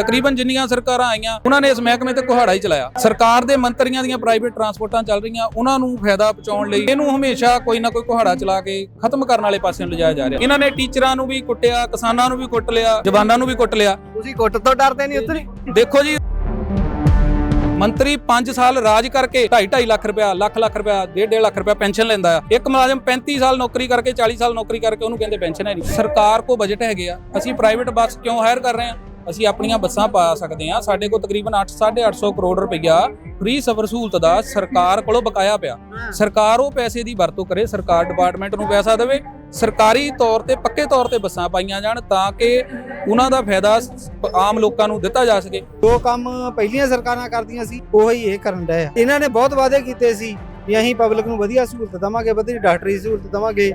ਤਕਰੀਬਨ ਜਿੰਨੀਆਂ ਸਰਕਾਰਾਂ ਆਈਆਂ ਉਹਨਾਂ ਨੇ ਇਸ ਮਹਿਕਮੇ ਤੇ ਕੁਹਾੜਾ ਹੀ ਚਲਾਇਆ। ਸਰਕਾਰ ਦੇ ਮੰਤਰੀਆਂ ਦੀਆਂ ਪ੍ਰਾਈਵੇਟ ਟਰਾਂਸਪੋਰਟਾਂ ਚੱਲ ਰਹੀਆਂ ਉਹਨਾਂ ਨੂੰ ਫਾਇਦਾ ਪਹੁੰਚਾਉਣ ਲਈ ਇਹਨੂੰ ਹਮੇਸ਼ਾ ਕੋਈ ਨਾ ਕੋਈ ਕੁਹਾੜਾ ਚਲਾ ਕੇ ਖਤਮ ਕਰਨ ਵਾਲੇ ਪਾਸੇ ਨੂੰ ਲਿਜਾਇਆ ਜਾ ਰਿਹਾ। ਇਹਨਾਂ ਨੇ ਟੀਚਰਾਂ ਨੂੰ ਵੀ ਕੁੱਟਿਆ ਕਿਸਾਨਾਂ ਨੂੰ ਵੀ ਕੁੱਟ ਲਿਆ ਜਵਾਨਾਂ ਨੂੰ ਵੀ ਕੁੱਟ ਲਿਆ। ਤੁਸੀਂ ਕੁੱਟ ਤੋਂ ਡਰਦੇ ਨਹੀਂ ਉਤਰੀ? ਦੇਖੋ ਜੀ ਮੰਤਰੀ 5 ਸਾਲ ਰਾਜ ਕਰਕੇ 2.5 ਲੱਖ ਰੁਪਇਆ ਲੱਖ ਲੱਖ ਰੁਪਇਆ 1.5 ਲੱਖ ਰੁਪਇਆ ਪੈਨਸ਼ਨ ਲੈਂਦਾ ਆ। ਇੱਕ ਮੁਲਾਜ਼ਮ 35 ਸਾਲ ਨੌਕਰੀ ਕਰਕੇ 40 ਸਾਲ ਨੌਕਰੀ ਕਰਕੇ ਉਹਨੂੰ ਕਹਿੰਦੇ ਪੈਨਸ਼ਨ ਹੈ ਨਹੀਂ। ਸਰਕਾਰ ਕੋ ਬਜਟ ਹੈਗੇ ਆ। ਅਸੀਂ ਪ੍ਰਾਈਵੇਟ ਬੱਸ ਕਿਉਂ ਹਾਇਰ ਕਰ ਰਹੇ ਆ ਅਸੀਂ ਆਪਣੀਆਂ ਬੱਸਾਂ ਪਾ ਸਕਦੇ ਆ ਸਾਡੇ ਕੋਲ ਤਕਰੀਬਨ 8 850 ਕਰੋੜ ਰੁਪਇਆ ਫ੍ਰੀ ਸਫਰ ਸਹੂਲਤ ਦਾ ਸਰਕਾਰ ਕੋਲੋਂ ਬਕਾਇਆ ਪਿਆ। ਸਰਕਾਰ ਉਹ ਪੈਸੇ ਦੀ ਵਰਤੋਂ ਕਰੇ ਸਰਕਾਰ ਡਿਪਾਰਟਮੈਂਟ ਨੂੰ ਪੈਸਾ ਦੇਵੇ ਸਰਕਾਰੀ ਤੌਰ ਤੇ ਪੱਕੇ ਤੌਰ ਤੇ ਬੱਸਾਂ ਪਾਈਆਂ ਜਾਣ ਤਾਂ ਕਿ ਉਹਨਾਂ ਦਾ ਫਾਇਦਾ ਆਮ ਲੋਕਾਂ ਨੂੰ ਦਿੱਤਾ ਜਾ ਸਕੇ। ਜੋ ਕੰਮ ਪਹਿਲੀਆਂ ਸਰਕਾਰਾਂ ਕਰਦੀਆਂ ਸੀ ਉਹੀ ਇਹ ਕਰਨ ਡਏ ਆ। ਇਹਨਾਂ ਨੇ ਬਹੁਤ ਵਾਅਦੇ ਕੀਤੇ ਸੀ ਵੀ ਅਸੀਂ ਪਬਲਿਕ ਨੂੰ ਵਧੀਆ ਸਹੂਲਤ ਦਵਾਂਗੇ ਵਧੀਆ ਡਾਕਟਰੀ ਸਹੂਲਤ ਦਵਾਂਗੇ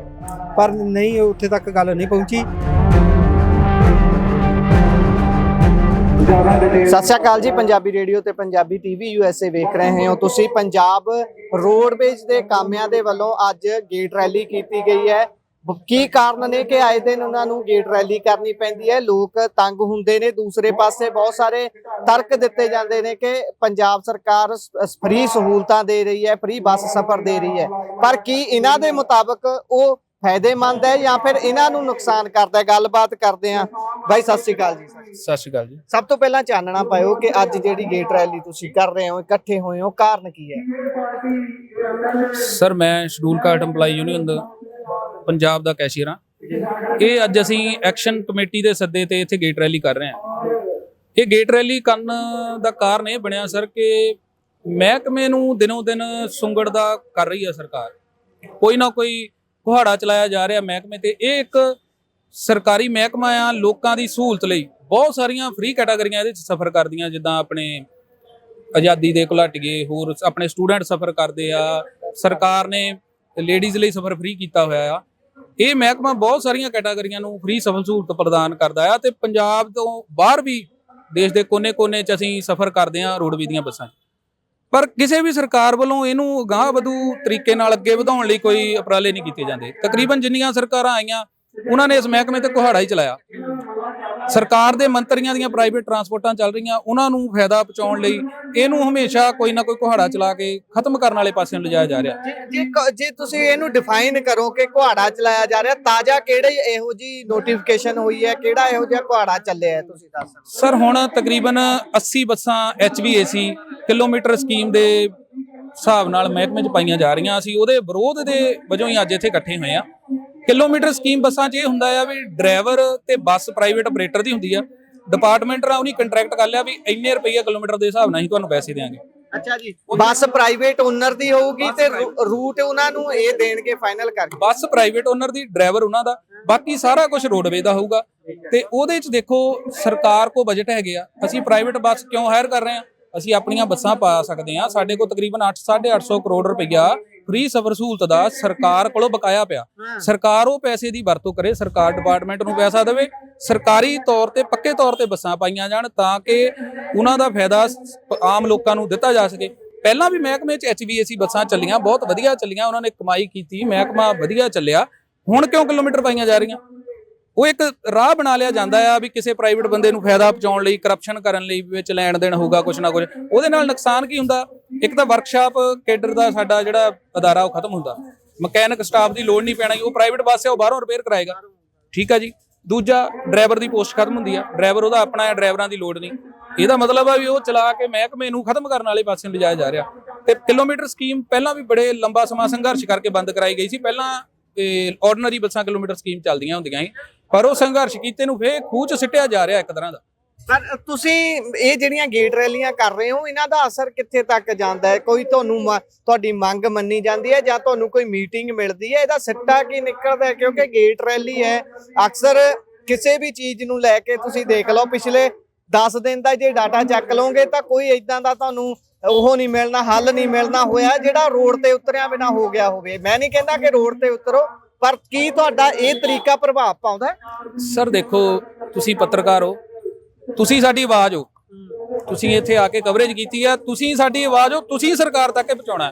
ਪਰ ਨਹੀਂ ਉੱਥੇ ਤੱਕ ਗੱਲ ਨਹੀਂ ਪਹੁੰਚੀ। ਸਤਿ ਸ਼੍ਰੀ ਅਕਾਲ ਜੀ, ਪੰਜਾਬੀ ਰੇਡੀਓ ਤੇ ਪੰਜਾਬੀ ਟੀਵੀ ਯੂਐਸਏ ਵੇਖ ਰਹੇ ਹੋ। ਤੁਸੀਂ ਪੰਜਾਬ ਰੋਡਵੇਜ ਦੇ ਕਾਮਿਆਂ ਦੇ ਵੱਲੋਂ ਅੱਜ ਗੇਟ ਰੈਲੀ ਕੀਤੀ ਗਈ ਹੈ। ਕੀ ਕਾਰਨ ਨੇ ਕਿ ਆਏ ਦਿਨ ਉਹਨਾਂ ਨੂੰ ਗੇਟ ਰੈਲੀ ਕਰਨੀ ਪੈਂਦੀ ਹੈ? ਲੋਕ ਤੰਗ ਹੁੰਦੇ ਨੇ। ਦੂਸਰੇ ਪਾਸੇ ਬਹੁਤ ਸਾਰੇ ਤਰਕ ਦਿੱਤੇ ਜਾਂਦੇ ਨੇ ਕਿ ਪੰਜਾਬ ਸਰਕਾਰ ਫ੍ਰੀ ਸਹੂਲਤਾਂ ਦੇ ਰਹੀ ਹੈ, ਫ੍ਰੀ ਬੱਸ ਸਫ਼ਰ ਦੇ ਰਹੀ ਹੈ। ਪਰ ਕੀ ਇਹਨਾਂ ਦੇ ਮੁਤਾਬਕ ਉਹ ਫਾਇਦੇਮੰਦ ਹੈ ਜਾਂ ਫਿਰ ਇਹਨਾਂ ਨੂੰ ਨੁਕਸਾਨ ਕਰਦਾ ਹੈ? ਗੱਲਬਾਤ ਕਰਦੇ ਹਾਂ। ਬਾਈ ਸਤਿ ਸ਼੍ਰੀ ਅਕਾਲ ਜੀ। ਸਤਿ ਸ਼੍ਰੀ ਅਕਾਲ ਜੀ। ਸਭ ਤੋਂ ਪਹਿਲਾਂ ਚਾਨਣਾ ਪਾਇਓ ਕਿ ਅੱਜ ਜਿਹੜੀ ਗੇਟ ਰੈਲੀ ਤੁਸੀਂ ਕਰ ਰਹੇ ਹੋ ਇਕੱਠੇ ਹੋਏ ਹੋ ਕਾਰਨ ਕੀ ਹੈ? ਸਰ ਮੈਂ ਸ਼ਡਿਊਲ ਕਾਸਟ EMPLOYE ਯੂਨੀਅਨ ਦਾ ਪੰਜਾਬ ਦਾ ਕੈਸ਼ੀਅਰ ਹਾਂ। ਇਹ ਅੱਜ ਅਸੀਂ ਐਕਸ਼ਨ ਕਮੇਟੀ ਦੇ ਸੱਦੇ ਤੇ ਇੱਥੇ ਗੇਟ ਰੈਲੀ ਕਰ ਰਹੇ ਹਾਂ। ਇਹ ਗੇਟ ਰੈਲੀ ਕਰਨ ਦਾ ਕਾਰਨ ਇਹ ਬਣਿਆ ਸਰ ਕਿ ਮਹਿਕਮੇ ਨੂੰ ਦਿਨੋਂ ਦਿਨ ਸੁੰਗੜ ਦਾ ਕਰ ਰਹੀ ਹੈ ਸਰਕਾਰ। ਕੋਈ ਨਾ ਕੋਈ ਕੁਹਾੜਾ ਚਲਾਇਆ ਜਾ ਰਿਹਾ ਮਹਿਕਮੇ ਤੇ। ਇਹ ਇੱਕ ਸਰਕਾਰੀ ਮਹਿਕਮਾ ਆ ਲੋਕਾਂ ਦੀ ਸਹੂਲਤ ਲਈ। ਬਹੁਤ ਸਾਰੀਆਂ ਫ੍ਰੀ ਕੈਟਾਗਰੀਆਂ ਇਹਦੇ ਵਿੱਚ ਸਫਰ ਕਰਦੀਆਂ, ਜਿੱਦਾਂ ਆਪਣੇ ਆਜ਼ਾਦੀ ਦੇ ਘੁਲਾਟੀਏ, ਹੋਰ ਆਪਣੇ ਸਟੂਡੈਂਟ ਸਫਰ ਕਰਦੇ ਆ। ਸਰਕਾਰ ਨੇ ਲੇਡੀਜ਼ ਲਈ ਸਫਰ ਫ੍ਰੀ ਕੀਤਾ ਹੋਇਆ ਆ। ਇਹ ਮਹਿਕਮਾ ਬਹੁਤ ਸਾਰੀਆਂ ਕੈਟਾਗਰੀਆਂ ਨੂੰ ਫ੍ਰੀ ਸਫਲ ਸਹੂਲਤ ਪ੍ਰਦਾਨ ਕਰਦਾ ਆ ਤੇ ਪੰਜਾਬ ਤੋਂ ਬਾਹਰ ਵੀ ਦੇਸ਼ ਦੇ ਕੋਨੇ-ਕੋਨੇ 'ਚ ਅਸੀਂ ਸਫਰ ਕਰਦੇ ਆ ਰੋਡਵੇ ਦੀਆਂ ਬੱਸਾਂ 'ਚ। ਪਰ ਕਿਸੇ ਵੀ ਸਰਕਾਰ ਵੱਲੋਂ ਇਹਨੂੰ ਗਾਂਹ ਵਧੂ ਤਰੀਕੇ ਨਾਲ ਅੱਗੇ ਵਧਾਉਣ ਲਈ ਕੋਈ ਉਪਰਾਲੇ ਨਹੀਂ ਕੀਤੇ ਜਾਂਦੇ। ਤਕਰੀਬਨ ਜਿੰਨੀਆਂ ਸਰਕਾਰਾਂ ਆਈਆਂ, ਉਹਨਾਂ ਨੇ ਇਸ ਮਹਿਕਮੇ ਤੇ ਕੁਹਾੜਾ ਹੀ ਚਲਾਇਆ। ਸਰਕਾਰ ਦੇ ਮੰਤਰੀਆਂ ਦੀਆਂ ਪ੍ਰਾਈਵੇਟ ਟਰਾਂਸਪੋਰਟਾਂ ਚੱਲ ਰਹੀਆਂ ਉਹਨਾਂ ਨੂੰ ਫਾਇਦਾ ਪਹੁੰਚਾਉਣ ਲਈ ਇਹਨੂੰ ਹਮੇਸ਼ਾ ਕੋਈ ਨਾ ਕੋਈ ਕੁਹਾੜਾ ਚਲਾ ਕੇ ਖਤਮ ਕਰਨ ਵਾਲੇ ਪਾਸੇ ਨੂੰ ਲਿਜਾਇਆ ਜਾ ਰਿਹਾ। ਜੇ ਤੁਸੀਂ ਇਹਨੂੰ ਡਿਫਾਈਨ ਕਰੋ ਕਿ ਕੁਹਾੜਾ ਚਲਾਇਆ ਜਾ ਰਿਹਾ ਤਾਜ਼ਾ ਕਿਹੜੀ ਇਹੋ ਜੀ ਨੋਟੀਫਿਕੇਸ਼ਨ ਹੋਈ ਹੈ ਕਿਹੜਾ ਇਹੋ ਜਿਹਾ ਕੁਹਾੜਾ ਚੱਲਿਆ ਤੁਸੀਂ ਦੱਸ ਸਕਦੇ? ਸਰ ਹੁਣ ਤਕਰੀਬਨ 80 ਬੱਸਾਂ HVAC ਕਿਲੋਮੀਟਰ ਸਕੀਮ ਦੇ ਹਿਸਾਬ ਨਾਲ ਮਹਿਕਮੇ 'ਚ ਪਾਈਆਂ ਜਾ ਰਹੀਆਂ। ਅਸੀਂ ਉਹਦੇ ਵਿਰੋਧ ਦੇ ਵਜੋਂ ਹੀ ਅੱਜ ਇੱਥੇ ਇਕੱਠੇ ਹੋਏ ਆ ਕਿਲੋਮੀਟਰ ਸਕੀਮ ਬੱਸਾਂ 'ਚ ਇਹ ਹੁੰਦਾ ਆ ਵੀ ਡਰਾਈਵਰ ਤੇ ਬੱਸ ਪ੍ਰਾਈਵੇਟ ਆਪਰੇਟਰ ਦੀ ਹੁੰਦੀ ਆ। ਡਿਪਾਰਟਮੈਂਟ ਨਾਲ ਉਹਨੀ ਕੰਟਰੈਕਟ ਕਰ ਲਿਆ ਵੀ ਇੰਨੇ ਰੁਪਈਆ ਕਿਲੋਮੀਟਰ ਦੇ ਹਿਸਾਬ ਨਾਲ ਹੀ ਤੁਹਾਨੂੰ ਪੈਸੇ ਦੇਵਾਂਗੇ ਅੱਛਾ ਜੀ। ਬੱਸ ਪ੍ਰਾਈਵੇਟ ਓਨਰ ਦੀ ਹੋਊਗੀ ਤੇ ਰੂਟ ਉਹਨਾਂ ਨੂੰ ਇਹ ਦੇਣਗੇ ਫਾਈਨਲ ਕਰਕੇ ਬੱਸ ਪ੍ਰਾਈਵੇਟ ਓਨਰ ਦੀ ਡਰਾਈਵਰ ਉਹਨਾਂ ਦਾ ਬਾਕੀ ਸਾਰਾ ਕੁਝ ਰੋਡਵੇ ਦਾ ਹੋਊਗਾ। ਤੇ ਉਹਦੇ 'ਚ ਦੇਖੋ ਸਰਕਾਰ ਕੋ ਬਜਟ ਹੈਗੇ ਆ। ਅਸੀਂ ਪ੍ਰਾਈਵੇਟ ਬੱਸ ਕਿਉਂ ਹਾਇਰ ਕਰ ਰਹੇ ਆ? ਅਸੀਂ ਆਪਣੀਆਂ ਬੱਸਾਂ ਪਾ ਸਕਦੇ ਆ। ਸਾਡੇ ਕੋਲ ਤਕਰੀਬਨ 8 850 ਕਰੋੜ ਰੁਪਈਆ ਫ੍ਰੀ ਸਫਰ ਸਹੂਲਤ ਦਾ ਸਰਕਾਰ ਕੋਲੋਂ ਬਕਾਇਆ ਪਿਆ। ਸਰਕਾਰ ਉਹ ਪੈਸੇ ਦੀ ਵਰਤੋਂ ਕਰੇ ਸਰਕਾਰ ਡਿਪਾਰਟਮੈਂਟ ਨੂੰ ਪੈਸਾ ਦੇਵੇ ਸਰਕਾਰੀ ਤੌਰ ਤੇ ਪੱਕੇ ਤੌਰ ਤੇ ਬੱਸਾਂ ਪਾਈਆਂ ਜਾਣ ਤਾਂ ਕਿ ਉਹਨਾਂ ਦਾ ਫਾਇਦਾ ਆਮ ਲੋਕਾਂ ਨੂੰ ਦਿੱਤਾ ਜਾ ਸਕੇ। ਪਹਿਲਾਂ ਵੀ ਮਹਿਕਮੇ 'ਚ HVAC ਬੱਸਾਂ ਚੱਲੀਆਂ ਬਹੁਤ ਵਧੀਆ ਚੱਲੀਆਂ ਉਹਨਾਂ ਨੇ ਕਮਾਈ ਕੀਤੀ ਮਹਿਕਮਾ ਵਧੀਆ ਚੱਲਿਆ। ਹੁਣ ਕਿਉਂ ਕਿਲੋਮੀਟਰ ਪਾਈਆਂ ਜਾ ਰਹੀਆਂ? ਉਹ ਇੱਕ ਰਾਹ ਬਣਾ ਲਿਆ ਜਾਂਦਾ ਆ ਵੀ ਕਿਸੇ ਪ੍ਰਾਈਵੇਟ ਬੰਦੇ ਨੂੰ ਫਾਇਦਾ ਪਹੁੰਚਾਉਣ ਲਈ ਕਰਪਸ਼ਨ ਕਰਨ ਲਈ ਵਿੱਚ ਲੈਣ ਦੇਣ ਹੋਊਗਾ, ਕੁਛ ਨਾ ਕੁਛ। ਉਹਦੇ ਨਾਲ ਨੁਕਸਾਨ ਕੀ ਹੁੰਦਾ? ਇੱਕ ਤਾਂ ਵਰਕਸ਼ਾਪ ਕੇਡਰ ਦਾ ਸਾਡਾ ਜਿਹੜਾ ਅਦਾਰਾ ਉਹ ਖਤਮ ਹੁੰਦਾ। ਮਕੈਨਿਕ ਸਟਾਫ ਦੀ ਲੋੜ ਨਹੀਂ ਪੈਣਾ ਉਹ ਪ੍ਰਾਈਵੇਟ ਬੱਸ ਹੈ ਉਹ ਬਾਹਰੋਂ ਰਿਪੇਅਰ ਕਰਾਏਗਾ। ਠੀਕ ਆ ਜੀ? ਦੂਜਾ ਡਰਾਈਵਰ ਦੀ ਪੋਸਟ ਖਤਮ ਹੁੰਦੀ ਆ। ਡਰਾਈਵਰ ਉਹਦਾ ਆਪਣਾ ਹੈ ਡਰਾਈਵਰਾਂ ਦੀ ਲੋੜ ਨਹੀਂ। ਇਹਦਾ ਮਤਲਬ ਆ ਵੀ ਉਹ ਚਲਾ ਕੇ ਮਹਿਕਮੇ ਨੂੰ ਖਤਮ ਕਰਨ ਵਾਲੇ ਪਾਸੇ ਨੂੰ ਲਿਜਾਇਆ ਜਾ ਰਿਹਾ। ਤੇ ਕਿਲੋਮੀਟਰ ਸਕੀਮ ਪਹਿਲਾਂ ਵੀ ਬੜੇ ਲੰਬਾ ਸਮਾਂ ਸੰਘਰਸ਼ ਕਰਕੇ ਬੰਦ ਕਰਾਈ ਗਈ ਸੀ। ਪਹਿਲਾਂ ਆਰਡੀਨਰੀ ਬੱਸਾਂ ਕਿਲੋਮੀਟਰ ਸਕੀਮ ਚੱਲਦੀਆਂ ਹੁੰਦੀਆਂ ਸੀ। ਪਰ ਉਹ ਸੰਘਰਸ਼ ਕੀਤੇ ਨੂੰ ਫੇਰ ਖੂਹ ਸਿੱਟਿਆ ਜਾ ਰਿਹਾ ਇੱਕ ਤਰ੍ਹਾਂ ਦਾ। ਪਰ ਤੁਸੀਂ ਇਹ ਜਿਹੜੀਆਂ ਗੇਟ ਰੈਲੀਆਂ ਕਰ ਰਹੇ ਹੋ, ਇਹਨਾਂ ਦਾ ਅਸਰ ਕਿੱਥੇ ਤੱਕ ਜਾਂਦਾ ਹੈ? ਕੋਈ ਤੁਹਾਨੂੰ ਤੁਹਾਡੀ ਮੰਗ ਮੰਨੀ ਜਾਂਦੀ ਹੈ ਜਾਂ ਤੁਹਾਨੂੰ ਕੋਈ ਮੀਟਿੰਗ ਮਿਲਦੀ ਹੈ? ਇਹਦਾ ਸਿੱਟਾ ਕੀ ਨਿਕਲਦਾ ਹੈ? ਕਿਉਂਕਿ ਗੇਟ ਰੈਲੀ ਹੈ, ਅਕਸਰ ਕਿਸੇ ਵੀ ਚੀਜ਼ ਨੂੰ ਲੈ ਕੇ ਤੁਸੀਂ ਦੇਖ ਲਓ, ਪਿਛਲੇ 10 ਦਿਨ ਦਾ ਜੇ ਡਾਟਾ ਚੱਕ ਲਓਗੇ ਤਾਂ ਕੋਈ ਇਦਾਂ ਦਾ ਤੁਹਾਨੂੰ ਉਹ ਨਹੀਂ ਮਿਲਣਾ, ਹੱਲ ਨਹੀਂ ਮਿਲਣਾ ਹੋਇਆ ਜਿਹੜਾ ਰੋਡ ਤੇ ਉਤਰਿਆ ਬਿਨਾ ਹੋ ਗਿਆ ਹੋਵੇ। ਮੈਂ ਨਹੀਂ ਕਹਿੰਦਾ ਕਿ ਰੋਡ ਤੇ ਉਤਰੋ। ਪਰ ਕੀ ਤੁਹਾਡਾ ਇਹ ਤਰੀਕਾ ਪ੍ਰਭਾਵ ਪਾਉਂਦਾ ਹੈ? ਸਰ ਦੇਖੋ ਤੁਸੀਂ ਪੱਤਰਕਾਰ ਹੋ। ਤੁਸੀਂ ਸਾਡੀ ਆਵਾਜ਼ ਹੋ। ਤੁਸੀਂ ਇੱਥੇ ਆ ਕੇ ਕਵਰੇਜ ਕੀਤੀ ਆ। ਤੁਸੀਂ ਸਾਡੀ ਆਵਾਜ਼ ਹੋ। ਤੁਸੀਂ ਸਰਕਾਰ ਤੱਕ ਇਹ ਪਹੁੰਚਾਉਣਾ ਹੈ।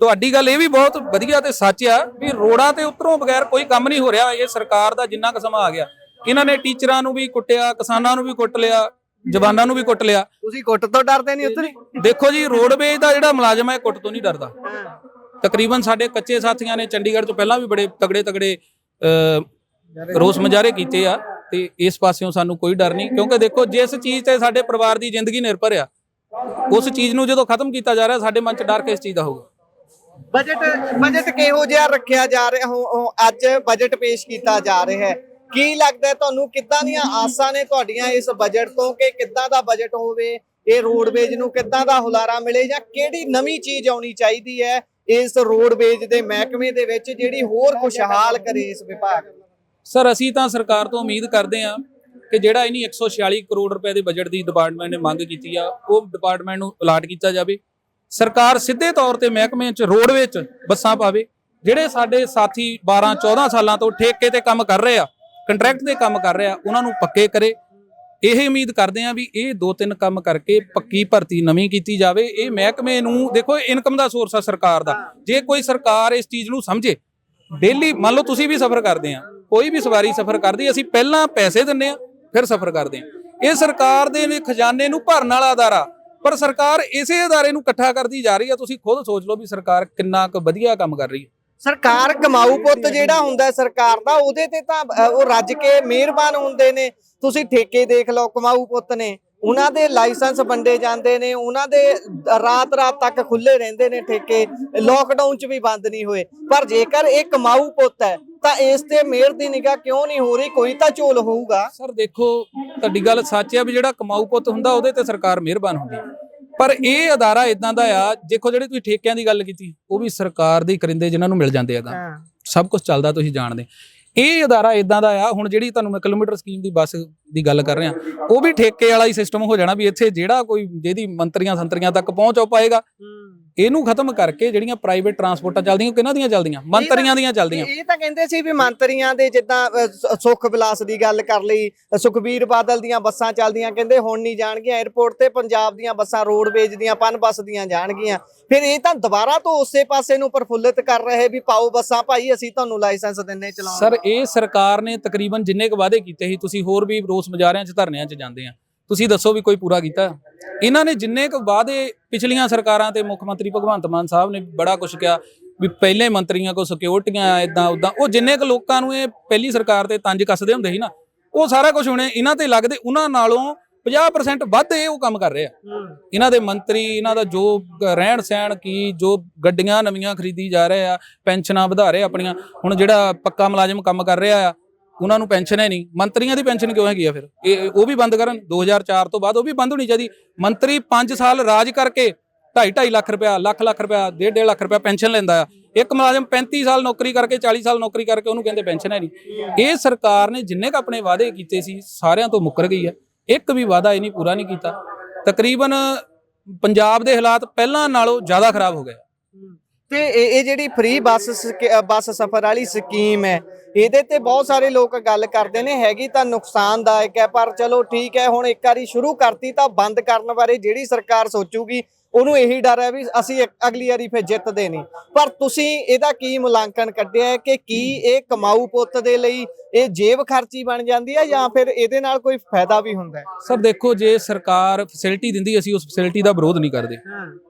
ਤੁਹਾਡੀ ਗੱਲ ਇਹ ਵੀ ਬਹੁਤ ਵਧੀਆ ਤੇ ਸੱਚ ਆ ਵੀ ਰੋਡਾਂ ਤੇ ਉਤਰੋਂ ਬਗੈਰ ਕੋਈ ਕੰਮ ਨਹੀਂ ਹੋ ਰਿਹਾ। ਇਹ ਸਰਕਾਰ ਦਾ ਜਿੰਨਾ ਕੁ ਸਮਾਂ ਆ ਗਿਆ। ਇਹਨਾਂ ਨੇ ਟੀਚਰਾਂ ਨੂੰ ਵੀ ਕੁੱਟਿਆ ਕਿਸਾਨਾਂ ਨੂੰ ਵੀ ਕੁੱਟ ਲਿਆ ਜਵਾਨਾਂ ਨੂੰ ਵੀ ਕੁੱਟ ਲਿਆ। ਤੁਸੀਂ ਕੁੱਟ ਤੋਂ ਡਰਦੇ ਨਹੀਂ ਉਤਰੀ? ਦੇਖੋ ਜੀ ਰੋਡਵੇਜ ਦਾ ਜਿਹੜਾ ਮੁਲਾਜ਼ਮ ਹੈ ਕੁੱਟ ਤੋਂ ਨਹੀਂ ਡਰਦਾ। ਤਕਰੀਬਨ ਸਾਡੇ ਕੱਚੇ ਸਾਥੀਆਂ ਨੇ ਚੰਡੀਗੜ੍ਹ ਤੋਂ ਪਹਿਲਾਂ ਵੀ ਬੜੇ ਤਗੜੇ ਤਗੜੇ ਰੋਸ ਮੁਜ਼ਾਹਰੇ ਕੀਤੇ ਆ ਤੇ ਇਸ ਪਾਸਿਓਂ ਸਾਨੂੰ ਕੋਈ ਡਰ ਨਹੀਂ, ਕਿਉਂਕਿ ਦੇਖੋ ਜਿਸ ਚੀਜ਼ ਤੇ ਸਾਡੇ ਪਰਿਵਾਰ ਦੀ ਜ਼ਿੰਦਗੀ ਨਿਰਭਰ ਆ, ਉਸ ਚੀਜ਼ ਨੂੰ ਜਦੋਂ ਖਤਮ ਕੀਤਾ ਜਾ ਰਿਹਾ ਸਾਡੇ ਮਨ 'ਚ ਡਰ ਕਿਸ ਚੀਜ਼ ਦਾ ਹੋਊਗਾ? ਬਜਟ ਬਜਟ ਕਿਹੋ ਜਿਹਾ ਰੱਖਿਆ ਜਾ ਰਿਹਾ? ਹੋ ਅੱਜ ਬਜਟ ਪੇਸ਼ ਕੀਤਾ ਜਾ ਰਿਹਾ ਹੈ। ਕੀ ਲੱਗਦਾ ਤੁਹਾਨੂੰ ਕਿੱਦਾਂ ਦੀਆਂ ਆਸਾਂ ਨੇ ਤੁਹਾਡੀਆਂ ਇਸ ਬਜਟ ਤੋਂ ਕਿ ਕਿੱਦਾਂ ਦਾ ਬਜਟ ਹੋਵੇ? ਇਹ ਰੋਡਵੇਜ ਨੂੰ ਕਿੱਦਾਂ ਦਾ ਹੁਲਾਰਾ ਮਿਲੇ ਜਾਂ ਕਿਹੜੀ ਨਵੀਂ ਚੀਜ਼ ਆਉਣੀ ਚਾਹੀਦੀ ਹੈ? ਇਸ ਰੋਡਵੇਜ ਦੇ ਮਹਿਕਮੇ ਦੇ ਵਿੱਚ ਜਿਹੜੀ ਹੋਰ ਖੁਸ਼ਹਾਲ ਕਰੇ ਇਸ ਵਿਭਾਗ ਸਰ, ਅਸੀਂ ਤਾਂ ਸਰਕਾਰ ਤੋਂ ਉਮੀਦ ਕਰਦੇ ਹਾਂ ਕਿ ਜਿਹੜਾ ਇਨੀ 146 ਕਰੋੜ ਰੁਪਏ ਦੇ ਬਜਟ ਦੀ ਡਿਪਾਰਟਮੈਂਟ ਨੇ ਮੰਗ ਕੀਤੀ ਆ, ਉਹ ਡਿਪਾਰਟਮੈਂਟ ਨੂੰ ਅਲਾਟ ਕੀਤਾ ਜਾਵੇ। ਸਰਕਾਰ ਸਿੱਧੇ ਤੌਰ ਤੇ ਮਹਿਕਮੇ 'ਚ ਰੋਡ 'ਚ ਬੱਸਾਂ ਪਾਵੇ, ਜਿਹੜੇ ਸਾਡੇ ਸਾਥੀ 12 14 ਸਾਲਾਂ ਤੋਂ ਠੇਕੇ ਤੇ ਕੰਮ ਕਰ ਰਹੇ ਆ ਕੰਟਰੈਕਟ ਤੇ ਕੰਮ ਕਰ ਰਹੇ ਆ, ਉਹਨਾਂ ਨੂੰ ਪੱਕੇ ਕਰੇ। ਇਹ ਉਮੀਦ ਕਰਦੇ ਆ ਵੀ ਇਹ ਦੋ ਤਿੰਨ ਕੰਮ ਕਰਕੇ ਪੱਕੀ ਭਰਤੀ ਨਵੀਂ ਕੀਤੀ ਜਾਵੇ। ਇਹ ਮਹਿਕਮੇ ਨੂੰ ਦੇਖੋ ਇਨਕਮ ਦਾ ਸੋਰਸ ਆ ਸਰਕਾਰ ਦਾ। ਜੇ ਕੋਈ ਸਰਕਾਰ ਇਸ ਚੀਜ਼ ਨੂੰ ਸਮਝੇ ਡੇਲੀ ਮੰਨ ਲਓ ਤੁਸੀਂ ਵੀ ਸਫ਼ਰ ਕਰਦੇ ਆ, ਕੋਈ ਵੀ ਸਵਾਰੀ ਸਫ਼ਰ ਕਰਦੀ, ਅਸੀਂ ਪਹਿਲਾਂ ਪੈਸੇ ਦਿੰਨੇ ਆ, ਫਿਰ ਸਫ਼ਰ ਕਰਦੇ ਆ। ਇਹ ਸਰਕਾਰ ਦੇ ਖਜ਼ਾਨੇ ਨੂੰ ਭਰਨ ਵਾਲਾ ਅਦਾਰਾ, ਪਰ ਸਰਕਾਰ ਇਸੇ ਅਦਾਰੇ ਨੂੰ ਇਕੱਠਾ ਕਰਦੀ ਜਾ ਰਹੀ ਆ। ਤੁਸੀਂ ਖੁਦ ਸੋਚ ਲਓ ਵੀ ਸਰਕਾਰ ਕਿੰਨਾ ਕੁ ਵਧੀਆ ਕੰਮ ਕਰ ਰਹੀ ਹੈ। ਸਰਕਾਰ ਕਮਾਊ ਪੁੱਤ ਜਿਹੜਾ ਹੁੰਦਾ ਸਰਕਾਰ ਦਾ ਉਹਦੇ ਤੇ ਤਾਂ ਅ, ਉਹ ਰੱਜ ਕੇ ਮਿਹਰਬਾਨ ਹੁੰਦੇ ਨੇ। ਤੁਸੀਂ ਠੇਕੇ ਦੇਖ ਲਓ ਕਮਾਊ ਪੁੱਤ ਨੇ। ਉਹਨਾਂ ਦੇ ਲਾਇਸੈਂਸ ਵੰਡੇ ਜਾਂਦੇ ਨੇ ਉਹਨਾਂ ਦੇ ਰਾਤ ਰਾਤ ਤੱਕ ਖੁੱਲੇ ਰਹਿੰਦੇ ਨੇ ਠੇਕੇ। ਲੋਕਡਾਊਨ 'ਚ ਵੀ ਬੰਦ ਨਹੀਂ ਹੋਏ। ਪਰ ਜੇਕਰ ਇਹ ਕਮਾਊ ਪੁੱਤ ਹੈ ਤਾਂ ਇਸ ਤੇ ਮਿਹਰ ਦੀ ਨਿਗਾਹ ਕਿਉਂ ਨਹੀਂ ਹੋ ਰਹੀ? ਕੋਈ ਤਾਂ ਝੋਲ ਹੋਊਗਾ। ਸਰ ਦੇਖੋ ਤੁਹਾਡੀ ਗੱਲ ਸੱਚ ਹੈ ਵੀ ਜਿਹੜਾ ਕਮਾਊ ਪੁੱਤ ਹੁੰਦਾ ਉਹਦੇ ਤੇ ਸਰਕਾਰ ਮਿਹਰਬਾਨ ਹੁੰਦੀ ਹੈ। ਪਰ ਇਹ ਅਦਾਰਾ ਇਦਾਂ ਦਾ ਆ ਦੇਖੋ ਜਿਹੜੇ ਤੁਸੀਂ ਠੇਕਿਆਂ ਦੀ ਗੱਲ ਕੀਤੀ ਉਹ ਵੀ ਸਰਕਾਰ ਦੇ ਕਰਿੰਦੇ ਜਿਨ੍ਹਾਂ ਨੂੰ ਮਿਲ ਜਾਂਦੇ ਆ ਤਾਂ। ਸਭ ਕੁਝ ਚੱਲਦਾ ਤੁਸੀਂ ਜਾਣਦੇ। ਇਹ ਅਦਾਰਾ ਇਦਾਂ ਦਾ ਆ ਹੁਣ ਜਿਹੜੀ ਤੁਹਾਨੂੰ ਮੈਂ ਕਿਲੋਮੀਟਰ ਸਕੀਮ ਦੀ ਬੱਸ ਦੀ ਗੱਲ ਕਰ ਰਿਹਾ ਉਹ ਵੀ ਠੇਕੇ ਵਾਲਾ ਹੀ ਸਿਸਟਮ ਹੋ ਜਾਣਾ ਵੀ ਇੱਥੇ ਜਿਹੜਾ ਕੋਈ ਜਿਹਦੀ ਮੰਤਰੀਆਂ ਸੰਤਰੀਆਂ ਤੱਕ ਪਹੁੰਚ ਹੋ ਪਾਏਗਾ। ਇਹਨੂੰ ਖਤਮ ਕਰਕੇ ਜਿਹੜੀਆਂ ਪ੍ਰਾਈਵੇਟ ਟਰਾਂਸਪੋਰਟਾਂ ਚੱਲਦੀਆਂ ਉਹ ਕਿਹਨਾਂ ਦੀਆਂ ਚੱਲਦੀਆਂ? ਮੰਤਰੀਆਂ ਦੀਆਂ ਚੱਲਦੀਆਂ। ਇਹ ਤਾਂ ਕਹਿੰਦੇ ਸੀ ਵੀ ਮੰਤਰੀਆਂ ਦੇ ਜਿੱਦਾਂ ਸੁਖ ਵਿਲਾਸ ਦੀ ਗੱਲ ਕਰ ਲਈ ਸੁਖਬੀਰ ਬਾਦਲ ਦੀਆਂ ਬੱਸਾਂ ਚੱਲਦੀਆਂ ਕਹਿੰਦੇ ਹੁਣ ਨਹੀਂ ਜਾਣਗੀਆਂ 에ਅਰਪੋਰਟ ਤੇ ਪੰਜਾਬ ਦੀਆਂ ਬੱਸਾਂ ਰੋਡਵੇਜ ਦੀਆਂ ਪਨ ਬੱਸ ਦੀਆਂ ਜਾਣਗੀਆਂ। ਫਿਰ ਇਹ ਤਾਂ ਦੁਬਾਰਾ ਤੋਂ ਉਸੇ ਪਾਸੇ ਨੂੰ ਪ੍ਰਫੁੱਲਿਤ ਕਰ ਰਹੇ ਵੀ ਪਾਓ ਬੱਸਾਂ ਭਾਈ ਅਸੀਂ ਤੁਹਾਨੂੰ ਲਾਇਸੈਂਸ ਦਿੰਨੇ ਚਲਾਉਣ ਸਰ ਇਹ ਸਰਕਾਰ ਨੇ ਤਕਰੀਬਨ ਜਿੰਨੇ ਕੁ ਵਾਅਦੇ ਕੀਤੇ ਸੀ ਤੁਸੀਂ ਹੋਰ ਵੀ ਰੋਸ ਮੁਜ਼ਾਹਰਿਆਂ 'ਚ ਧਰਨਿਆਂ 'ਚ ਜਾਂਦੇ ਆ। ਤੁਸੀਂ ਦੱਸੋ ਵੀ ਕੋਈ ਪੂਰਾ ਕੀਤਾ? ਇਹਨਾਂ ਨੇ ਜਿੰਨੇ ਕੁ ਵਾਅਦੇ ਪਿਛਲੀਆਂ ਸਰਕਾਰਾਂ ਤੇ ਮੁੱਖ ਮੰਤਰੀ ਭਗਵੰਤ ਮਾਨ ਸਾਹਿਬ ਨੇ ਬੜਾ ਕੁਝ ਕਿਹਾ ਵੀ ਪਹਿਲੇ ਮੰਤਰੀਆਂ ਕੋ ਸਿਕਿਉਰਟੀਆਂ ਇਦਾਂ ਉਦਾਂ ਉਹ ਜਿੰਨੇ ਕੁ ਲੋਕਾਂ ਨੂੰ ਇਹ ਪਹਿਲੀ ਸਰਕਾਰ ਤੇ ਤੰਜ ਕੱਸਦੇ ਹੁੰਦੇ ਸੀ ਨਾ, ਉਹ ਸਾਰਾ ਕੁਝ ਹੁਣੇ ਇਹਨਾਂ ਤੇ ਲੱਗਦੇ, ਉਹਨਾਂ ਨਾਲੋਂ 50% ਵੱਧ ਇਹ ਉਹ ਕੰਮ ਕਰ ਰਹੇ ਆ। ਇਹਨਾਂ ਦੇ ਮੰਤਰੀ, ਇਹਨਾਂ ਦਾ ਜੋ ਰਹਿਣ ਸਹਿਣ ਕੀ, ਜੋ ਗੱਡੀਆਂ ਨਵੀਆਂ ਖਰੀਦੀ ਜਾ ਰਹੇ ਆ, ਪੈਨਸ਼ਨਾਂ ਵਧਾ ਰਹੇ ਆਪਣੀਆਂ, ਹੁਣ ਜਿਹੜਾ ਪੱਕਾ ਮੁਲਾਜ਼ਮ ਕੰਮ ਕਰ ਰਿਹਾ ਆ ਉਹਨਾਂ ਨੂੰ ਪੈਨਸ਼ਨ ਹੈ ਨਹੀਂ। ਮੰਤਰੀਆਂ ਦੀ ਪੈਨਸ਼ਨ ਕਿਉਂ ਹੈਗੀ ਆ ਫਿਰ? ਇਹ ਉਹ ਵੀ ਬੰਦ ਕਰਨ। 2004 ਤੋਂ ਬਾਅਦ ਉਹ ਵੀ ਬੰਦ ਹੋਣੀ ਚਾਹੀਦੀ। ਮੰਤਰੀ 5 ਸਾਲ ਰਾਜ ਕਰਕੇ 2.5 2.5 ਲੱਖ ਰੁਪਇਆ, ਲੱਖ ਲੱਖ ਰੁਪਇਆ 1.5 ਲੱਖ ਰੁਪਇਆ ਪੈਨਸ਼ਨ ਲੈਂਦਾ ਆ। ਇੱਕ ਮੁਲਾਜ਼ਮ 35 ਸਾਲ ਨੌਕਰੀ ਕਰਕੇ 40 ਸਾਲ ਨੌਕਰੀ ਕਰਕੇ ਉਹਨੂੰ ਕਹਿੰਦੇ ਪੈਨਸ਼ਨ ਹੈ ਨਹੀਂ। ਇਹ ਸਰਕਾਰ ਨੇ ਜਿੰਨੇ ਕ ਆਪਣੇ ਵਾਅਦੇ ਕੀਤੇ ਸੀ, ਸਾਰਿਆਂ ਤੋਂ ਮੁੱਕਰ ਗਈ ਆ। ਇੱਕ ਵੀ ਵਾਅਦਾ ਇਹ ਨਹੀਂ ਪੂਰਾ ਨਹੀਂ ਕੀਤਾ। ਤਕਰੀਬਨ ਪੰਜਾਬ ਦੇ ਹਾਲਾਤ ਪਹਿਲਾਂ ਨਾਲੋਂ ਜ਼ਿਆਦਾ ਖਰਾਬ ਹੋ ਗਏ। ਤੇ ਇਹ ਇਹ ਜਿਹੜੀ ਫ੍ਰੀ ਬੱਸ ਸਕ- ਬੱਸ ਸਫ਼ਰ ਵਾਲੀ ਸਕੀਮ ਹੈ ਇਹਦੇ ਤੇ ਬਹੁਤ ਸਾਰੇ ਲੋਕ ਗੱਲ ਕਰਦੇ ਨੇ, ਹੈਗੀ ਤਾਂ ਨੁਕਸਾਨਦਾਇਕ ਹੈ, ਪਰ ਚਲੋ ਠੀਕ ਹੈ, ਹੁਣ ਇੱਕ ਵਾਰੀ ਸ਼ੁਰੂ ਕਰਤੀ ਤਾਂ ਬੰਦ ਕਰਨ ਬਾਰੇ ਜਿਹੜੀ ਸਰਕਾਰ ਸੋਚੂਗੀ ਉਹਨੂੰ ਇਹੀ ਡਰ ਹੈ ਵੀ ਅਸੀਂ ਅਗਲੀ ਵਾਰੀ ਫਿਰ ਜਿੱਤਦੇ ਨਹੀਂ। ਪਰ ਤੁਸੀਂ ਇਹਦਾ ਕੀ ਮੁਲਾਂਕਣ ਕੱਢਿਆ ਕਿ ਕੀ ਇਹ ਕਮਾਊ ਪੁੱਤ ਦੇ ਲਈ ਇਹ ਜੇਬ ਖਰਚੀ ਬਣ ਜਾਂਦੀ ਹੈ ਜਾਂ ਫਿਰ ਇਹਦੇ ਨਾਲ ਕੋਈ ਫਾਇਦਾ ਵੀ ਹੁੰਦਾ ਹੈ? ਸਰ, ਦੇਖੋ, ਜੇ ਸਰਕਾਰ ਫੈਸਿਲਿਟੀ ਦਿੰਦੀ, ਅਸੀਂ ਉਸ ਫੈਸਿਲਿਟੀ ਦਾ ਵਿਰੋਧ ਨਹੀਂ ਕਰਦੇ।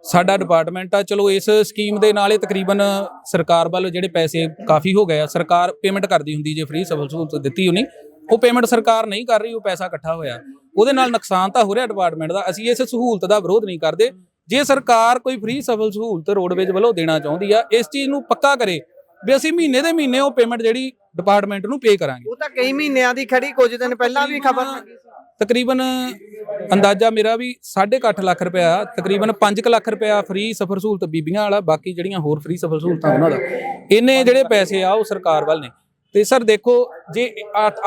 ਸਾਡਾ ਡਿਪਾਰਟਮੈਂਟ ਆ, ਚਲੋ, ਇਸ ਸਕੀਮ ਦੇ ਨਾਲ ਇਹ ਤਕਰੀਬਨ ਸਰਕਾਰ ਵੱਲੋਂ ਜਿਹੜੇ ਪੈਸੇ ਕਾਫੀ ਹੋ ਗਏ ਆ। ਸਰਕਾਰ ਪੇਮੈਂਟ ਕਰਦੀ ਹੁੰਦੀ ਜੇ ਫ੍ਰੀ ਸਿਵਲ ਸਹੂਲਤ ਦਿੱਤੀ ਉਹਨੇ ਉਹ ਪੇਮੈਂਟ ਸਰਕਾਰ ਨਹੀਂ ਕਰ ਰਹੀ, ਉਹ ਪੈਸਾ ਇਕੱਠਾ ਹੋਇਆ। ਉਹਦੇ ਨਾਲ ਨੁਕਸਾਨ ਤਾਂ ਹੋ ਰਿਹਾ ਡਿਪਾਰਟਮੈਂਟ ਦਾ। ਅਸੀਂ ਇਸ ਸਹੂਲਤ ਦਾ ਵਿਰੋਧ ਨਹੀਂ ਕਰਦੇ। ਜੇ ਸਰਕਾਰ ਕੋਈ ਫ੍ਰੀ ਸਿਵਲ ਸਹੂਲਤ ਰੋਡਵੇਜ ਵੱਲੋਂ ਦੇਣਾ ਚਾਹੁੰਦੀ ਆ ਇਸ ਚੀਜ਼ ਨੂੰ ਪੱਕਾ ਕਰੇ ਵੀ ਅਸੀਂ ਮਹੀਨੇ ਦੇ ਮਹੀਨੇ ਉਹ ਪੇਮੈਂਟ ਜਿਹੜੀ ਡਿਪਾਰਟਮੈਂਟ ਨੂੰ ਪੇ ਕਰਾਂਗੇ। ਉਹ ਤਾਂ ਕਈ ਮਹੀਨਿਆਂ ਦੀ ਖੜੀ ਕੁਝ ਦਿਨ ਪਹਿਲਾਂ ਵੀ ਖਬਰ ਤਕਰੀਬਨ ਅੰਦਾਜ਼ਾ ਮੇਰਾ ਵੀ 8.5 ਲੱਖ ਰੁਪਇਆ ਤਕਰੀਬਨ 5 ਲੱਖ ਰੁਪਇਆ ਫ੍ਰੀ ਸਫਰ ਸਹੂਲਤ ਬੀਬੀਆਂ ਵਾਲਾ ਬਾਕੀ ਜਿਹੜੀਆਂ ਹੋਰ ਫ੍ਰੀ ਸਫਰ ਸਹੂਲਤਾਂ ਉਹਨਾਂ ਦਾ ਇੰਨੇ ਜਿਹੜੇ ਪੈਸੇ ਆ ਉਹ ਸਰਕਾਰ ਵੱਲ ਨੇ। ਤੇ ਸਰ ਦੇਖੋ ਜੇ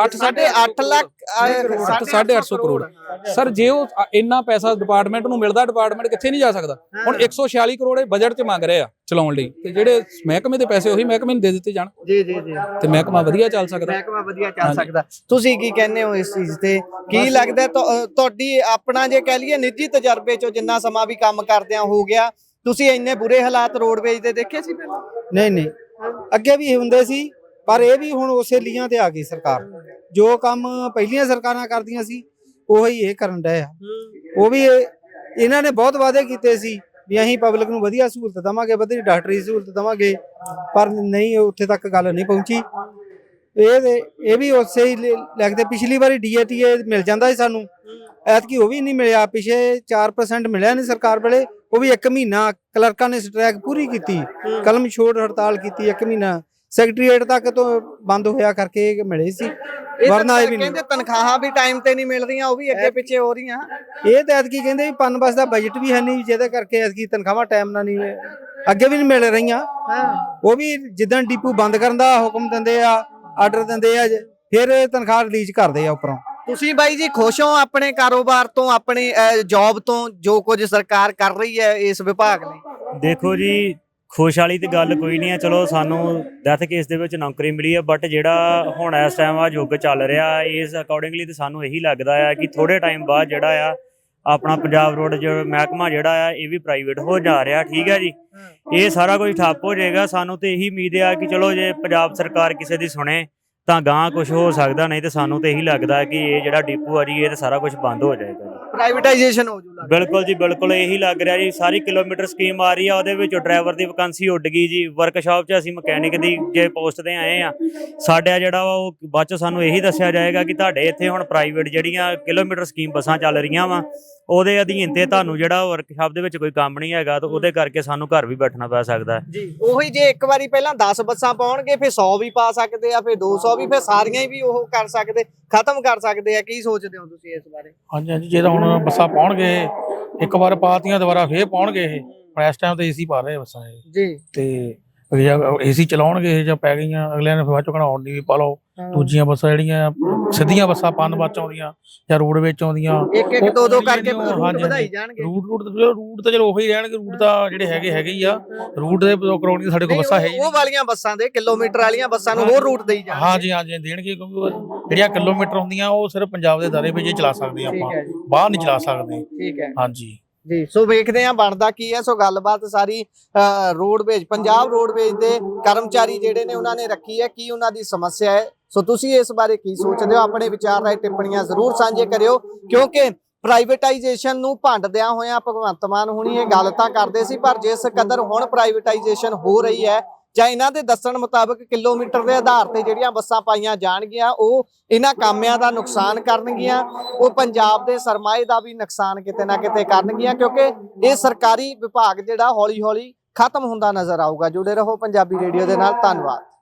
8 ਸਾਢੇ ਅੱਠ ਲੱਖ, ਅਹ, ਅੱਠ ਸਾਢੇ 800 ਕਰੋੜ। ਸਰ ਜੇ ਉਹ ਇੰਨਾ ਪੈਸਾ ਡਿਪਾਰਟਮੈਂਟ ਨੂੰ ਮਿਲਦਾ ਡਿਪਾਰਟਮੈਂਟ ਕਿੱਥੇ ਨਹੀਂ ਜਾ ਸਕਦਾ? ਹੁਣ 146 ਕਰੋੜ ਇਹ ਬਜਟ 'ਚ ਮੰਗ ਰਹੇ ਆ ਚਲਾਉਣ ਲਈ। ਤੇ ਜਿਹੜੇ ਮਹਿਕਮੇ ਦੇ ਪੈਸੇ ਉਹੀ ਮਹਿਕਮੇ ਨੂੰ ਦੇ ਦਿੱਤੇ ਜਾਣ। ਜੀ ਜੀ ਜੀ। ਤੇ ਮਹਿਕਮਾ ਵਧੀਆ ਚੱਲ ਸਕਦਾ। ਮਹਿਕਮਾ ਵਧੀਆ ਚੱਲ ਸਕਦਾ। ਤੁਸੀਂ ਕੀ ਕਹਿੰਦੇ ਹੋ ਇਸ ਚੀਜ਼ ਤੇ? ਕੀ ਲੱਗਦਾ ਤੁਹਾਡੀ ਆਪਣਾ ਜੇ ਕਹਿ ਲਈਏ ਨਿੱਜੀ ਤਜਰਬੇ ਚੋਂ ਜਿੰਨਾ ਸਮਾਂ ਵੀ ਕੰਮ ਕਰਦਿਆਂ ਹੋ ਗਿਆ ਤੁਸੀਂ ਇੰਨੇ ਬੁਰੇ ਹਾਲਾਤ ਰੋਡਵੇਜ ਦੇ ਦੇਖੇ ਸੀ ਪਹਿਲਾਂ? ਨਹੀਂ ਨਹੀਂ। ਅੱਗੇ ਵੀ ਹੁੰਦੇ ਸੀ। ਪਰ ਇਹ ਵੀ ਹੁਣ ਉਸੇ ਲੀਆਂ ਤੇ ਆ ਗਈ ਸਰਕਾਰ। ਜੋ ਕੰਮ ਪਹਿਲੀਆਂ ਸਰਕਾਰਾਂ ਕਰਦੀਆਂ ਸੀ, ਉਹੀ ਇਹ ਕਰਨ ਡਏ ਆ। ਉਹ ਵੀ ਇਹਨਾਂ ਨੇ ਬਹੁਤ ਵਾਅਦੇ ਕੀਤੇ ਸੀ ਵੀ ਅਸੀਂ ਪਬਲਿਕ ਨੂੰ ਵਧੀਆ ਸਹੂਲਤ ਦਵਾਂਗੇ, ਵਧੀਆ ਡਾਕਟਰੀ ਸਹੂਲਤ ਦਵਾਂਗੇ, ਪਰ ਨਹੀਂ, ਉੱਥੇ ਤੱਕ ਗੱਲ ਨਹੀਂ ਪਹੁੰਚੀ। ਇਹ ਇਹ ਵੀ ਉਸੇ ਹੀ ਲ- ਲੱਗਦੇ ਪਿਛਲੀ ਵਾਰੀ ਡੀਏਟੀਏ ਮਿਲ ਜਾਂਦਾ ਸੀ ਸਾਨੂੰ। ਐਤਕੀ ਉਹ ਵੀ ਨਹੀਂ ਮਿਲਿਆ, ਪਿਛੇ 4% ਮਿਲਿਆ ਨਹੀਂ ਸਰਕਾਰ ਵੇਲੇ। ਉਹ ਵੀ 1 ਮਹੀਨਾ, ਕਲਰਕਾਂ ਨੇ ਸਟ੍ਰੈਕ ਪੂਰੀ ਕੀਤੀ। ਕਲਮ ਛੋੜ ਹੜਤਾਲ ਕੀਤੀ 1 ਮਹੀਨਾ। ਸੈਕਟਰੀਏਟ ਤੱਕ ਤੋਂ ਬੰਦ ਹੋਇਆ ਕਰਕੇ ਇਹ ਮਿਲੇ ਸੀ। ਵਰਨਾ ਇਹ ਵੀ ਨਹੀਂ ਕਹਿੰਦੇ ਤਨਖਾਹਾਂ ਵੀ ਟਾਈਮ ਤੇ ਨਹੀਂ ਮਿਲ ਰਹੀਆਂ ਉਹ ਵੀ ਅੱਗੇ ਪਿੱਛੇ ਹੋ ਰਹੀਆਂ। ਇਹ ਤਾਂ ਐਤਕੀ ਕਹਿੰਦੇ ਵੀ ਪਨ ਬਸ ਦਾ ਬਜਟ ਵੀ ਹੈ ਨਹੀਂ ਜਿਹਦੇ ਕਰਕੇ ਐਤਕੀ ਤਨਖਾਹਾਂ ਟਾਈਮ ਨਾਲ ਨਹੀਂ ਅੱਗੇ ਵੀ ਨਹੀਂ ਮਿਲ ਰਹੀਆਂ। ਹਾਂ। ਉਹ ਵੀ ਜਿੱਦਾਂ ਡੀਪੂ ਬੰਦ ਕਰਨ ਦਾ ਹੁਕਮ ਦਿੰਦੇ ਆ ਆਰਡਰ ਦਿੰਦੇ ਆ ਜ- ਫਿਰ ਤਨਖਾਹ ਰਿਲੀਜ਼ ਕਰਦੇ ਆ ਉੱਪਰੋਂ। ਤੁਸੀਂ ਬਾਈ ਜੀ ਖੁਸ਼ ਹੋ ਆਪਣੇ ਕਾਰੋਬਾਰ ਤੋਂ ਆਪਣੀ ਜੌਬ ਤੋਂ ਜੋ ਕੁਝ ਸਰਕਾਰ ਕਰ ਰਹੀ ਹੈ ਇਸ ਵਿਭਾਗ ਲਈ? ਦੇਖੋ ਜੀ ਖੁਸ਼ ਵਾਲੀ ਤੇ ਗੱਲ ਕੋਈ ਨਹੀਂ ਹੈ ਚਲੋ ਸਾਨੂੰ ਡੈਥ ਕੇਸ ਦੇ ਵਿੱਚ ਨੌਕਰੀ ਮਿਲੀ ਹੈ ਬਟ ਜਿਹੜਾ ਹੁਣ ਇਸ ਟਾਈਮ ਆ ਯੁੱਗ ਚੱਲ ਰਿਹਾ ਇਸ ਅਕੋਰਡਿੰਗਲੀ ਤੇ ਸਾਨੂੰ ਇਹੀ ਲੱਗਦਾ ਆ ਕਿ ਥੋੜੇ ਟਾਈਮ ਬਾਅਦ ਜਿਹੜਾ ਆ ਆਪਣਾ ਪੰਜਾਬ ਰੋਡ ਜਿਹੜਾ ਮਹਿਕਮਾ ਜਿਹੜਾ ਆ ਇਹ ਵੀ ਪ੍ਰਾਈਵੇਟ ਹੋ ਜਾ ਰਿਹਾ ਠੀਕ ਹੈ ਜੀ? ਇਹ ਸਾਰਾ ਕੁਝ ਠੱਪ ਹੋ ਜਾਏਗਾ। ਸਾਨੂੰ ਤੇ ਇਹੀ ਉਮੀਦ ਆ ਕਿ ਚਲੋ ਜੇ ਪੰਜਾਬ ਸਰਕਾਰ ਕਿਸੇ ਦੀ ਸੁਣੇ ਤਾਂ ਗਾਂ ਕੁਝ ਹੋ ਸਕਦਾ ਨਹੀਂ ਤੇ ਸਾਨੂੰ ਤੇ ਇਹੀ ਲੱਗਦਾ ਕਿ ਇਹ ਜਿਹੜਾ ਡਿਪੂ ਆ ਜੀ ਇਹ ਤੇ ਸਾਰਾ ਕੁਝ ਬੰਦ ਹੋ ਜਾਏਗਾ ਜੀ। ਪ੍ਰਾਈਵੇਟਾਈਜੇਸ਼ਨ ਹੋ ਜੂ ਲੱਗਦਾ। ਬਿਲਕੁਲ ਜੀ ਬਿਲਕੁਲ ਇਹੀ ਲੱਗ ਰਿਹਾ ਜੀ ਸਾਰੀ ਕਿਲੋਮੀਟਰ ਸਕੀਮ ਆ ਰਹੀ ਆ ਉਹਦੇ ਵਿੱਚ ਡਰਾਈਵਰ ਦੀ ਵੈਕੈਂਸੀ ਉੱਡ ਗਈ ਜੀ। ਵਰਕਸ਼ਾਪ 'ਚ ਅਸੀਂ ਮਕੈਨਿਕ ਦੀ ਜੇ ਪੋਸਟ ਤੇ ਆਏ ਆ ਸਾਡਾ ਜਿਹੜਾ ਵਾ ਉਹ ਬਾਅਦ 'ਚ ਸਾਨੂੰ ਇਹੀ ਦੱਸਿਆ ਜਾਏਗਾ ਕਿ ਤੁਹਾਡੇ ਇੱਥੇ ਹੁਣ ਪ੍ਰਾਈਵੇਟ ਜਿਹੜੀਆਂ ਕਿਲੋਮੀਟਰ ਸਕੀਮ ਬੱਸਾਂ ਚੱਲ ਰਹੀਆਂ ਵਾ ਉਹਦੇ ਅਧੀਨ ਤੇ ਤੁਹਾਨੂੰ ਜਿਹੜਾ ਵਰਕਸ਼ਾਪ ਦੇ ਵਿੱਚ ਕੋਈ ਕੰਮ ਨਹੀਂ ਹੈਗਾ ਤਾਂ ਉਹਦੇ ਕਰਕੇ ਸਾਨੂੰ ਘਰ ਵੀ ਬੈਠਣਾ ਪੈ ਸਕਦਾ। ਹੈ ਜੀ ਉਹੀ ਜੇ ਇੱਕ ਵਾਰੀ ਪਹਿਲਾਂ 10 ਬੱਸਾਂ ਪਾਉਣਗੇ ਫਿਰ 100 ਵੀ ਪਾ ਸਕਦੇ ਆ ਫਿਰ 200 ਵੀ ਫਿਰ ਸਾਰੀਆਂ ਹੀ ਵੀ ਉਹ ਕਰ ਸਕਦੇ ਖਤਮ ਕਰ ਸਕਦੇ ਆ ਕੀ ਸੋਚਦੇ ਹੋ ਤੁਸੀਂ ਇਸ ਬਾਰੇ? ਹਾਂਜੀ ਹਾਂਜੀ ਜੇ ਤਾਂ ਹੁਣ ਬੱਸਾਂ ਪਾਉਣਗੇ ਇੱਕ ਵਾਰ ਪਾਤੀਆਂ ਦੁਬਾਰਾ ਫੇਰ ਪਾਉਣਗੇ ਇਹ। ਹੁਣ ਇਸ ਟਾਈਮ ਤੇ ਏਸੀ ਪਾ ਰਹੇ ਬੱਸਾਂ ਇਹ। ਜੀ। ਤੇ ਏਸੀ ਚਲਾਉਣਗੇ ਜਾਂ ਪੈ ਗਈਆਂ ਅਗਲਿਆਂ ਨੇ ਫਿਰ ਬਾਅਦ ਚੋਂ ਕਹਿਣਾ ਹੁਣ ਨਹੀਂ ਵੀ ਪਾ ਲਓ। ਦੂਜੀਆਂ ਬੱਸਾਂ ਜਿਹੜੀਆਂ ਸਿੱਧੀਆਂ ਬੱਸਾਂ ਪੰਨ ਬਾਚ ਆਉਂਦੀਆਂ ਜਾਂ ਰੋਡ ਵਿੱਚ ਆਉਂਦੀਆਂ। ਇੱਕ ਇੱਕ ਦੋ ਦੋ ਕਰਕੇ ਰੂਟ ਵਧਾਈ। ਜਾਣਗੇ। ਰੂਟ ਰੂਟ ਰੂਟ ਤਾਂ ਚਲੋ ਉਹੀ ਰਹਿਣਗੇ ਰੂਟ ਤਾਂ ਜਿਹੜੇ ਹੈਗੇ ਹੈਗੇ ਹੀ ਆ। ਰੂਟ ਦੇ ਕਰਾਉਣੀ ਸਾਡੇ ਕੋਲ ਬੱਸਾਂ ਹੈ ਉਹ- ਵਾਲੀਆਂ ਬੱਸਾਂ ਦੇ ਕਿਲੋਮੀਟਰ ਵਾਲੀਆਂ ਬੱਸਾਂ ਨੂੰ ਹੋਰ ਰੂਟ ਦੇਈ ਜਾਣਗੇ। ਹਾਂਜੀ ਹਾਂਜੀ ਦੇਣਗੇ ਕਿਉਂਕਿ ਜਿਹੜੀਆਂ ਕਿਲੋਮੀਟਰ ਹੁੰਦੀਆਂ ਉਹ ਸਿਰਫ ਪੰਜਾਬ ਦੇ ਦਾਇਰੇ ਵਿੱਚ ਹੀ ਚਲਾ ਸਕਦੇ ਆਪਾਂ। ਬਾਹਰ ਨਹੀਂ ਚਲਾ ਸਕਦੇ। ਠੀਕ ਹੈ। ਹਾਂਜੀ। ਜੀ, ਸੋ ਵੇਖਦੇ ਆ ਬਣਦਾ ਕੀ ਹੈ। ਸੋ ਗੱਲਬਾਤ ਸਾਰੀ ਰੋਡਵੇਜ ਪੰਜਾਬ ਰੋਡਵੇਜ ਦੇ ਕਰਮਚਾਰੀ ਜਿਹੜੇ ਨੇ ਉਹਨਾਂ ਨੇ ਰੱਖੀ ਹੈ। ਕੀ ਉਹਨਾਂ ਦੀ ਸਮੱਸਿਆ ਹੈ? ਸੋ ਤੁਸੀਂ ਇਸ ਬਾਰੇ ਕੀ ਸੋਚਦੇ ਹੋ? ਆਪਣੇ ਵਿਚਾਰ ਰਾਏ ਟਿੱਪਣੀਆਂ ਜ਼ਰੂਰ ਸਾਂਝੇ ਕਰਿਓ, ਕਿਉਂਕਿ ਪ੍ਰਾਈਵੇਟਾਈਜੇਸ਼ਨ ਨੂੰ ਭੰਡਦਿਆਂ ਹੋਇਆਂ ਭਗਵੰਤ ਮਾਨ ਹੁਣੀ ਇਹ ਗੱਲ ਤਾਂ ਕਰਦੇ ਸੀ, ਪਰ ਜਿਸ ਕਦਰ ਹੁਣ ਪ੍ਰਾਈਵੇਟਾਈਜੇਸ਼ਨ ਹੋ ਰਹੀ ਹੈ ਜਾਂ ਇਹਨਾਂ ਦੇ ਦੱਸਣ ਮੁਤਾਬਕ ਕਿਲੋਮੀਟਰ ਦੇ ਆਧਾਰ ਤੇ ਜਿਹੜੀਆਂ ਬੱਸਾਂ ਪਾਈਆਂ ਜਾਣਗੀਆਂ, ਉਹ ਇਹਨਾਂ ਕਾਮਿਆਂ ਦਾ ਨੁਕਸਾਨ ਕਰਨਗੀਆਂ, ਉਹ ਪੰਜਾਬ ਦੇ ਸਰਮਾਏ ਦਾ ਵੀ ਨੁਕਸਾਨ ਕਿਤੇ ਨਾ ਕਿਤੇ ਕਰਨਗੀਆਂ, ਕਿਉਂਕਿ ਇਹ ਸਰਕਾਰੀ ਵਿਭਾਗ ਜਿਹੜਾ ਹੌਲੀ-ਹੌਲੀ ਖਤਮ ਹੁੰਦਾ ਨਜ਼ਰ ਆਊਗਾ। ਜੁੜੇ ਰਹੋ ਪੰਜਾਬੀ ਰੇਡੀਓ ਦੇ ਨਾਲ, ਧੰਨਵਾਦ।